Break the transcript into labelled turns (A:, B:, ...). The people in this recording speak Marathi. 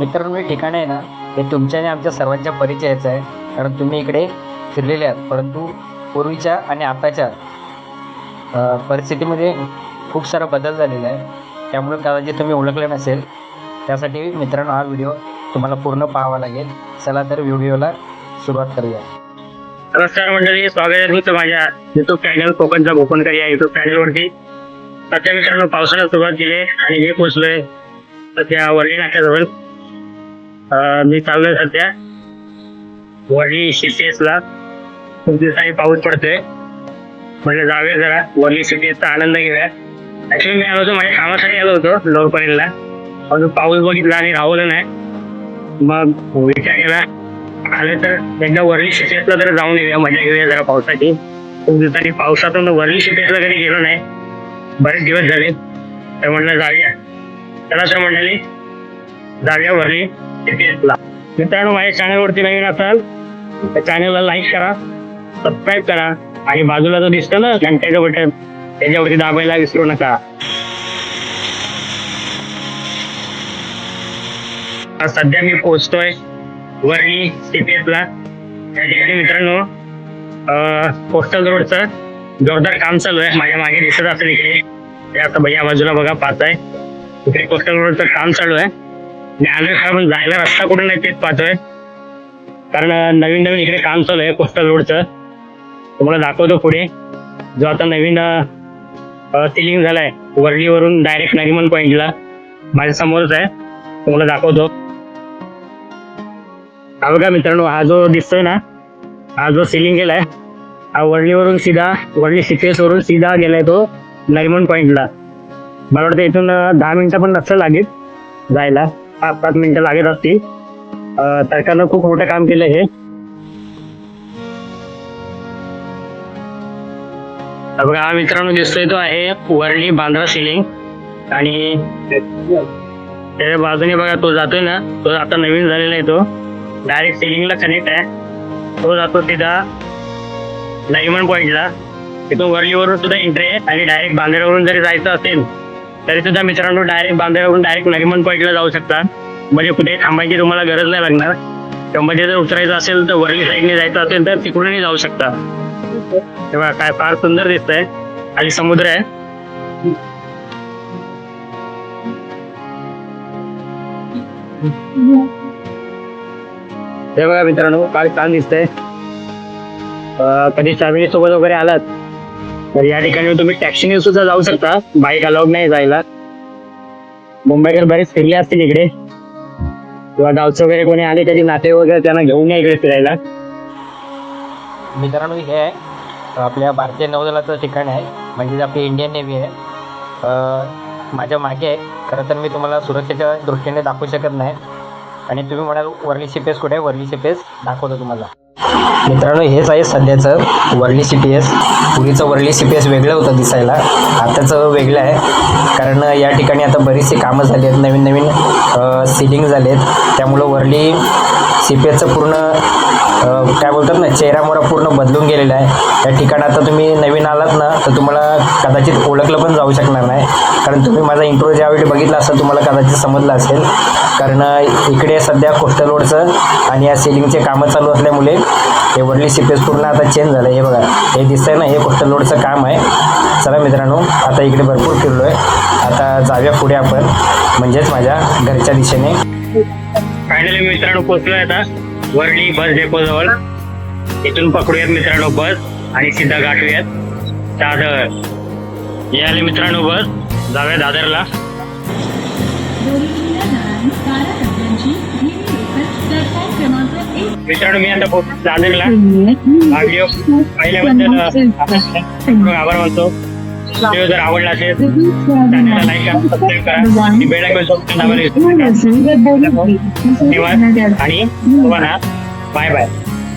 A: मित्रांनो हे ठिकाण आहे ना हे तुमच्या आणि आमच्या सर्वांच्या परिचयाचं आहे. कारण तुम्ही इकडे फिरलेले आहात. परंतु पूर्वीच्या आणि आताच्या परिस्थितीमध्ये खूप सारा बदल झालेला आहे. त्यामुळे कदाचित तुम्ही ओळखलं नसेल. त्यासाठी मित्रांनो हा व्हिडिओ तुम्हाला पूर्ण पाहावा लागेल. चला तर व्हिडिओला सुरुवात करूया.
B: नमस्कार मंडळी स्वागत आहे तुमचं माझ्या युट्यूब चॅनल कोकणचा कोकणकर या युट्यूब चॅनलवरती सध्या मित्रांनो पावसाळ्यात सुरुवात केली आणि हे पोचलोय सध्या वर्णी नाक्याजवळ. मी चाललोय सध्या. वरळी ला खूप दिवसांनी पाऊस पडतोय. म्हणजे जाऊया जरा वरळी चा आनंद घेऊया. ऍक्च्युली मी आलो होतो माझ्या कामासाठी आलो होतो लोअरपर्यंतला पण पाऊस बघितला आणि राहवलं नाही. मग विचार केला आले तर एकदा वरळी शिपेसला तर जाऊन येऊया मजा घेऊया जरा पावसाची. खूप दिवसांनी पावसातून वरळी शिपेसला कधी गेलो नाही. बरेच दिवस झाले. तर म्हणलं जाऊया. चला तर म्हणाली जाऊया वरळी मित्रांनो माझ्या चॅनलवरती नवीन असाल तर चॅनलला लाईक करा सबस्क्राईब करा आणि बाजूला जो दिसतं ना घंट्याचं बटन त्याच्यावरती दाबायला विसरू नका. सध्या मी पोहोचतोय वरळी सीपीएसला त्या ठिकाणी मित्रांनो पोस्टल रोडचं जोरदार काम चालू आहे. माझ्या मागे दिसत असेल इकडे. ते आता भैया बाजूला बघा पाहताय. आहे इकडे कोस्टल रोडचं काम चालू आहे. आणि जायला रस्ता कुठे नाही तेच पाहतोय. कारण नवीन नवीन इकडे काम चालू आहे कोस्टल रोडचं तुम्हाला दाखवतो पुढे. जो आता नवीन सिलिंग झालाय वरळीवरून डायरेक्ट नरिमन पॉईंटला माझ्या समोरच आहे. तुम्हाला दाखवतो. हा बघा मित्रांनो हा जो दिसतोय ना हा जो सिलिंग गेलाय हा वर्लीवरून सीधा वर्ली सिकेस वरून सीधा गेलाय तो नरिमन पॉइंटला मला वाटतं इथून दहा मिनिटं पण नसतं लागेल जायला. पाच पाच मिनिटं लागत असतील. सरकारनं खूप मोठं काम केलं हे. बघा मित्रांनो दिसतोय तो आहे वरळी बांद्रा सिलिंग आणि त्याच्या बाजूने बघा तो जातोय ना. तो आता नवीन झालेला आहे तो. डायरेक्ट सिलिंगला कनेक्ट आहे. तो जातो तिथं डायमंड पॉईंटला तिथून वरलीवरून सुद्धा एंट्री आहे. आणि डायरेक्ट बांद्र्यावरून जरी जायचं असेल तरी सुद्धा मित्रांनो डायरेक्ट बांद्र्यावरून डायरेक्ट नरिमन पॉईंटला जाऊ शकता म्हणजे कुठे थांबायची तुम्हाला गरज नाही लागणार. त्यामध्ये जर उतरायचं असेल तर वरली साईडने जायचं असेल तर तिकडूनही जाऊ शकता तेव्हा काय फार सुंदर दिसतंय. आणि समुद्र आहे. हे बघा मित्रांनो काय छान दिसतंय. कधी फॅमिली सोबत वगैरे आलात? तर या ठिकाणी तुम्ही टॅक्सीने सुद्धा जाऊ शकता. बाईक अलाउड नाही जायला. मुंबईकर बरेच फिरले असतील इकडे. किंवा गावचं वगैरे कोणी आले कधी नाते वगैरे त्यांना घेऊन या इकडे फिरायला.
A: मित्रांनो हे आहे. आपल्या भारतीय नौदलाचं ठिकाण आहे. म्हणजेच आपली इंडियन नेव्ही आहे. माझ्या मागे आहे. खरं तर मी तुम्हाला सुरक्षेच्या दृष्टीने दाखवू शकत नाही. आणि तुम्ही म्हणाल वर्ली शिपेस कुठे आहे? वर्ली शिपेस दाखवतो तुम्हाला. मित्रांनो हेच आहे सध्याचं वर्ली सी पी एस पूर्वीचं वर्ली सी पी एस वेगळं होतं दिसायला. आताचं वेगळं आहे. कारण या ठिकाणी आता बरीचशी कामं झाली आहेत. नवीन नवीन सिलिंग झाले आहेत त्यामुळं वर्ली सी पी एसचं पूर्ण काय बोलतात ना चेहरा मोरा पूर्ण बदलून गेलेला आहे. त्या ठिकाणात आता तुम्ही नवीन आलात ना तर तुम्हाला कदाचित ओळखलं पण जाऊ शकणार नाही. कारण तुम्ही माझा इंट्रो ज्यावेळी बघितला असेल तुम्हाला कदाचित समजलं असेल. कारण इकडे सध्या कोस्टल रोडचं आणि या सेलिंगचे कामं चालू असल्यामुळे हे वडली सिपेस पूर्ण आता चेंज झालं हे बघा हे दिसतंय ना हे कोस्टल रोडचं काम आहे. चला मित्रांनो आता इकडे भरपूर फिरलो आहे आता जाऊया पुढे आपण. म्हणजेच माझ्या घरच्या दिशेने.
B: फायनली मित्रांनो पोहोचलोय आता. वरळी बस डेपो जवळ. इथून पकडूयात मित्रांनो बस आणि सीधा गाठूयात. दादर. आले मित्रांनो बस. जाऊया दादरला. मित्रांनो मी आता दादरला. पाहिल्याबद्दल अं, आभार मानतो. व्हिडिओ जर आवडला असेल चॅनलला लाईक करा. सबस्क्राईब करा. आणि बेल आयकॉन दाबायला विसरू नका धन्यवाद आणि तुम्हाला बाय बाय